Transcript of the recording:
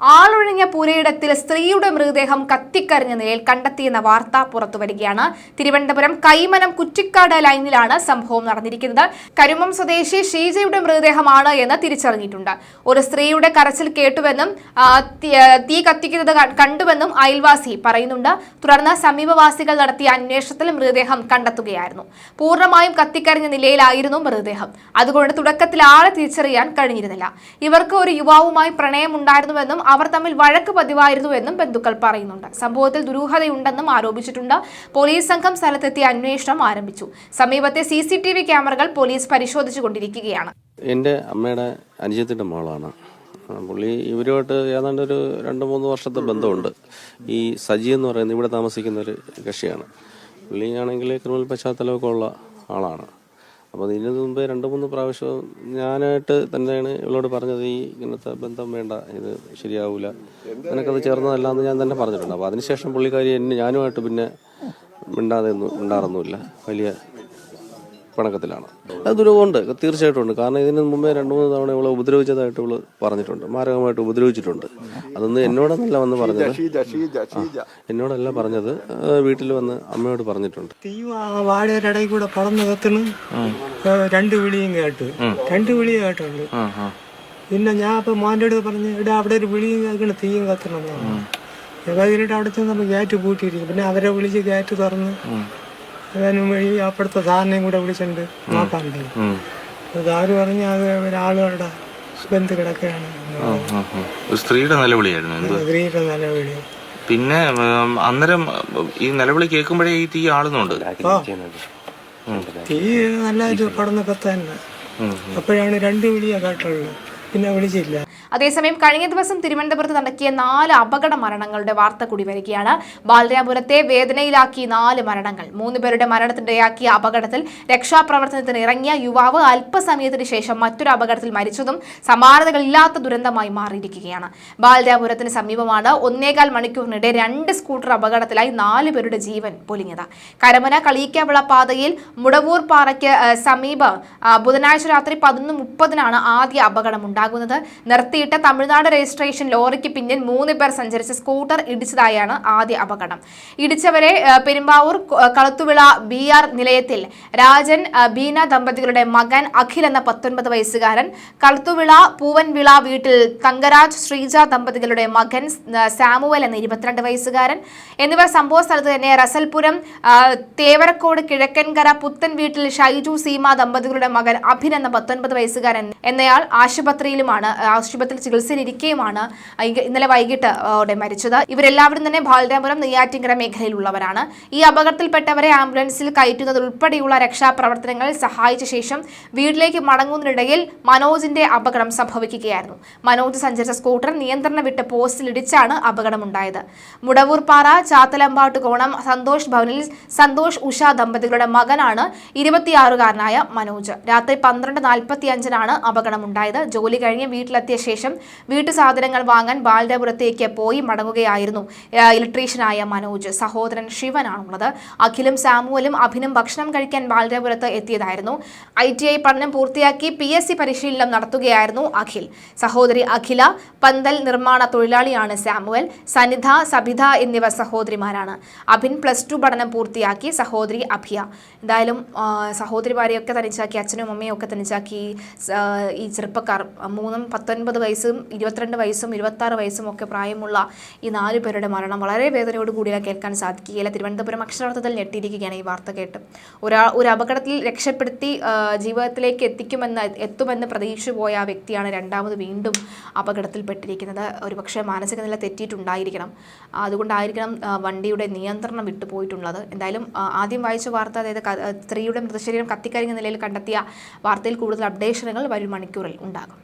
ആളൊഴിഞ്ഞ പുരയിടത്തിൽ സ്ത്രീയുടെ മൃതദേഹം കത്തിക്കരിഞ്ഞ നിലയിൽ കണ്ടെത്തിയെന്ന വാർത്ത പുറത്തുവരികയാണ്. തിരുവനന്തപുരം കൈമനം കുറ്റിക്കാട് ലൈനിലാണ് സംഭവം നടന്നിരിക്കുന്നത്. കരുമം സ്വദേശി ഷീജയുടെ മൃതദേഹമാണ് എന്ന് തിരിച്ചറിഞ്ഞിട്ടുണ്ട്. ഒരു സ്ത്രീയുടെ കരച്ചിൽ കേട്ടുവെന്നും തീ- കത്തിക്കുന്നത് കണ്ടുവെന്നും അയൽവാസി പറയുന്നുണ്ട്. തുടർന്ന് സമീപവാസികൾ നടത്തിയ അന്വേഷണത്തിൽ മൃതദേഹം കണ്ടെത്തുകയായിരുന്നു. പൂർണമായും കത്തിക്കരിഞ്ഞ നിലയിലായിരുന്നു മൃതദേഹം. അതുകൊണ്ട് തുടക്കത്തിൽ ആളെ തിരിച്ചറിയാൻ കഴിഞ്ഞിരുന്നില്ല. ഇവർക്ക് ഒരു യുവാവുമായി പ്രണയമുണ്ടായിരുന്നുവെന്നും അവർ തമ്മിൽ വഴക്ക് പതിവായിരുന്നു എന്നും ബന്ധുക്കൾ പറയുന്നുണ്ട്. സംഭവത്തിൽ ദുരൂഹതയുണ്ടെന്നും ആരോപിച്ചിട്ടുണ്ട്. പോലീസ് സംഘം സ്ഥലത്തെത്തി അന്വേഷണം ആരംഭിച്ചു. സമീപത്തെ സി സി ടി വി ക്യാമറകൾ പോലീസ് പരിശോധിച്ചുകൊണ്ടിരിക്കുകയാണ്. എന്റെ അമ്മയുടെ അനുജത്തിന്റെ മോളാണ്. പുള്ളി ഇവരുമായിട്ട് ഏതാണ്ട് ഒരു രണ്ട് മൂന്ന് വർഷത്തെ ബന്ധമുണ്ട്. ഈ സജി എന്ന് പറയുന്നത് ഇവിടെ താമസിക്കുന്ന ഒരു കക്ഷിയാണ്. പുള്ളിയാണെങ്കിൽ ക്രിമിനൽ പശ്ചാത്തലമൊക്കെ ഉള്ള ആളാണ്. അപ്പോൾ ഇതിന് മുമ്പേ രണ്ട് മൂന്ന് പ്രാവശ്യം ഞാനായിട്ട് തന്നെയാണ് ഇവളോട് പറഞ്ഞത് ഈ ഇങ്ങനത്തെ ബന്ധം വേണ്ട ഇത് ശരിയാവൂല. നിനക്കത് ചേർന്നതല്ല എന്ന് ഞാൻ തന്നെ പറഞ്ഞിട്ടുണ്ട്. അപ്പോൾ അതിനുശേഷം പുള്ളിക്കാരി എന്നെ ഞാനുമായിട്ട് പിന്നെ മിണ്ടാതെ ഒന്നും മിണ്ടാറൊന്നുമില്ല. വലിയ പിണക്കത്തിലാണ്. അത് ദുരൂഹമുണ്ട്. തീർച്ചയായിട്ടും ഉണ്ട്. കാരണം ഇതിന് മുമ്പേ രണ്ട് മൂന്ന് തവണ ഇവളെ ഉപദ്രവിച്ചതായിട്ട് ഇവൾ പറഞ്ഞിട്ടുണ്ട്. മാരകമായിട്ട് ഉപദ്രവിച്ചിട്ടുണ്ട്. അതൊന്നും എന്നോടൊന്നല്ല വന്ന് പറഞ്ഞത്. എന്നോടല്ല പറഞ്ഞത്. വീട്ടിൽ വന്ന് അമ്മയോട് പറഞ്ഞിട്ടുണ്ട്. തീയും വാഴയുടെ കൂടെ പറന്ന് കത്തണ് രണ്ട് വിളിയും കേട്ട്. രണ്ട് വിളി കേട്ടുണ്ട് പിന്നെ ഞാൻ ഇപ്പൊ മോന്റെ അടുത്ത് പറഞ്ഞു ഇവിടെ അവിടെ ഒരു വിളിയും കേൾക്കണ തീയും കത്തണം കഴിഞ്ഞിട്ട് അവിടെ ചെന്നപ്പോ ഗേറ്റ് പൂട്ടിയിരിക്കും പിന്നെ അവരെ വിളിച്ച് ഗേറ്റ് തുറന്ന് അതിന് ഈ അപ്പുറത്തെ സാറിനെയും കൂടെ വിളിച്ചിട്ടുണ്ട്. നോക്കാനുണ്ട് സാറ് പറഞ്ഞു അത് ഒരാളുകളുടെ ബന്ധു കിടക്കുകയാണ്. സ്ത്രീയുടെ നിലവിളിയായിരുന്നു സ്ത്രീയുടെ നിലവിളി. പിന്നെ അന്നേരം ഈ നിലവിളി കേൾക്കുമ്പോഴേ ഈ തീ ആളുന്നുണ്ട്. തീ നല്ലതായിട്ട് പടന്നൊക്കെ തന്നെ. അപ്പോഴാണ് രണ്ട് വിളിയാ കേട്ടുള്ളൂ പിന്നെ വിളിച്ചില്ല അതേസമയം കഴിഞ്ഞ ദിവസം തിരുവനന്തപുരത്ത് നടക്കിയ നാല് അപകട മരണങ്ങളുടെ വാർത്ത കൂടി വരികയാണ്. ബാലരാപുരത്തെ വേദനയിലാക്കി നാല് മരണങ്ങൾ. മൂന്ന് പേരുടെ മരണത്തിനിടയാക്കിയ അപകടത്തിൽ രക്ഷാപ്രവർത്തനത്തിന് ഇറങ്ങിയ യുവാവ് അല്പസമയത്തിന് ശേഷം മറ്റൊരു അപകടത്തിൽ മരിച്ചതും സമാനതകളില്ലാത്ത ദുരന്തമായി മാറിയിരിക്കുകയാണ്. ബാലരാപുരത്തിന് സമീപമാണ് ഒന്നേകാൽ മണിക്കൂറിനിടെ രണ്ട് സ്കൂട്ടർ അപകടത്തിലായി നാല് പേരുടെ ജീവൻ പൊലിഞ്ഞത്. കരമന കളിയിക്കാവിള പാതയിൽ മുടവൂർ പാറയ്ക്ക് സമീപം ബുധനാഴ്ച രാത്രി പതിനൊന്ന് മുപ്പതിനാണ് ആദ്യ അപകടം ഉണ്ടാകുന്നത്. നിർത്തിയിട്ട തമിഴ്നാട് രജിസ്ട്രേഷൻ ലോറിക്ക് പിന്നിൽ മൂന്ന് പേർ സഞ്ചരിച്ച സ്കൂട്ടർ ഇടിച്ചതായാണ് ആദ്യ അപകടം. ഇടിച്ചവരെ പെരുമ്പാവൂർ കളത്തുവിള ബി ആർ നിലയത്തിൽ രാജൻ ബീന ദമ്പതികളുടെ മകൻ അഖിൽ എന്ന പത്തൊൻപത് വയസ്സുകാരൻ കളത്തുവിള പൂവൻവിള വീട്ടിൽ തങ്കരാജ് ശ്രീജ ദമ്പതികളുടെ മകൻ സാമുവൽ എന്ന ഇരുപത്തിരണ്ട് വയസ്സുകാരൻ എന്നിവർ സംഭവ സ്ഥലത്ത് തന്നെ റസൽപുരം തേവരക്കോട് കിഴക്കൻകര പുത്തൻ വീട്ടിൽ ഷൈജു സീമ ദമ്പതികളുടെ മകൻ അഭിൻ എന്ന പത്തൊൻപത് വയസ്സുകാരൻ എന്നയാൾ ആശുപത്രിയിലുമാണ് ആശുപത്രിയിൽ ചികിത്സയിലിരിക്കെയുമാണ് ഇന്നലെ വൈകിട്ട് ഓടെ മരിച്ചത്. ഇവരെല്ലാവരും തന്നെ ബാലരാപുരം നെയ്യാറ്റിങ്കര മേഖലയിലുള്ളവരാണ്. ഈ അപകടത്തിൽപ്പെട്ടവരെ ആംബുലൻസിൽ കയറ്റുന്നത് ഉൾപ്പെടെയുള്ള രക്ഷാപ്രവർത്തനങ്ങളിൽ സഹായിച്ച ശേഷം വീട്ടിലേക്ക് മടങ്ങുന്നതിനിടയിൽ മനോജിന്റെ അപകടം സംഭവിക്കുകയായിരുന്നു. മനോജ് സഞ്ചരിച്ച സ്കൂട്ടർ നിയന്ത്രണം വിട്ട് പോസ്റ്റിലിടിച്ചാണ് അപകടമുണ്ടായത്. മുടവൂർപ്പാറ ചാത്തലമ്പാട്ട് കോണം സന്തോഷ് ഭവനിൽ സന്തോഷ് ഉഷ ദമ്പതികളുടെ മകനാണ് ഇരുപത്തിയാറുകാരനായ മനോജ്. രാത്രി പന്ത്രണ്ട് നാൽപ്പത്തി അഞ്ചിനാണ് അപകടമുണ്ടായത്. ജോലി കഴിഞ്ഞ് വീട്ടിലെത്തിയ ശേഷം വീട്ടു സാധനങ്ങൾ വാങ്ങാൻ ബാലരാപുരത്തേക്ക് പോയി മടങ്ങുകയായിരുന്നു ഇലക്ട്രീഷ്യനായ മനോജ്. സഹോദരൻ ശിവനാണുള്ളത്. അഖിലും സാമുവലും അഭിനും ഭക്ഷണം കഴിക്കാൻ ബാലരാപുരത്ത് എത്തിയതായിരുന്നു. ഐ ടി ഐ പഠനം പൂർത്തിയാക്കി പി എസ് സി പരിശീലനം നടത്തുകയായിരുന്നു അഖിൽ. സഹോദരി അഖില പന്തൽ നിർമ്മാണ തൊഴിലാളിയാണ് സാമുവൽ സനിധ സബിത എന്നിവ സഹോദരിമാരാണ്. അഭിൻ പ്ലസ് ടു പഠനം പൂർത്തിയാക്കി സഹോദരി അഭിയ. എന്തായാലും സഹോദരിമാരെയൊക്കെ തനിച്ചാക്കി അച്ഛനും അമ്മയും ഒക്കെ തനിച്ചാക്കി ഈ ചെറുപ്പക്കാർ മൂന്നും പത്തൊൻപത് വയസ്സും ഇരുപത്തിരണ്ട് വയസ്സും ഇരുപത്താറ് വയസ്സും ഒക്കെ പ്രായമുള്ള ഈ നാല് പേരുടെ മരണം വളരെ വേദനയോട് കൂടിയാണ് കേൾക്കാൻ സാധിക്കുകയില്ല. തിരുവനന്തപുരം അക്ഷരാർത്ഥത്തിൽ ഞെട്ടിയിരിക്കുകയാണ് ഈ വാർത്ത കേട്ട്. ഒരാ ഒരു അപകടത്തിൽ രക്ഷപ്പെടുത്തി ജീവിതത്തിലേക്ക് എത്തിക്കുമെന്ന് എത്തുമെന്ന് പ്രതീക്ഷിച്ചു പോയ ആ വ്യക്തിയാണ് രണ്ടാമത് വീണ്ടും അപകടത്തിൽപ്പെട്ടിരിക്കുന്നത്. ഒരുപക്ഷെ മാനസിക നില തെറ്റിയിട്ടുണ്ടായിരിക്കണം. അതുകൊണ്ടായിരിക്കണം വണ്ടിയുടെ നിയന്ത്രണം വിട്ടുപോയിട്ടുള്ളത്. എന്തായാലും ആദ്യം വായിച്ച വാർത്ത അതായത് സ്ത്രീയുടെ മൃതശരീരം കത്തിക്കരിഞ്ഞ നിലയിൽ കണ്ടെത്തിയ വാർത്തയിൽ കൂടുതൽ അപ്ഡേഷനുകൾ വരും മണിക്കൂറിൽ ഉണ്ടാകും.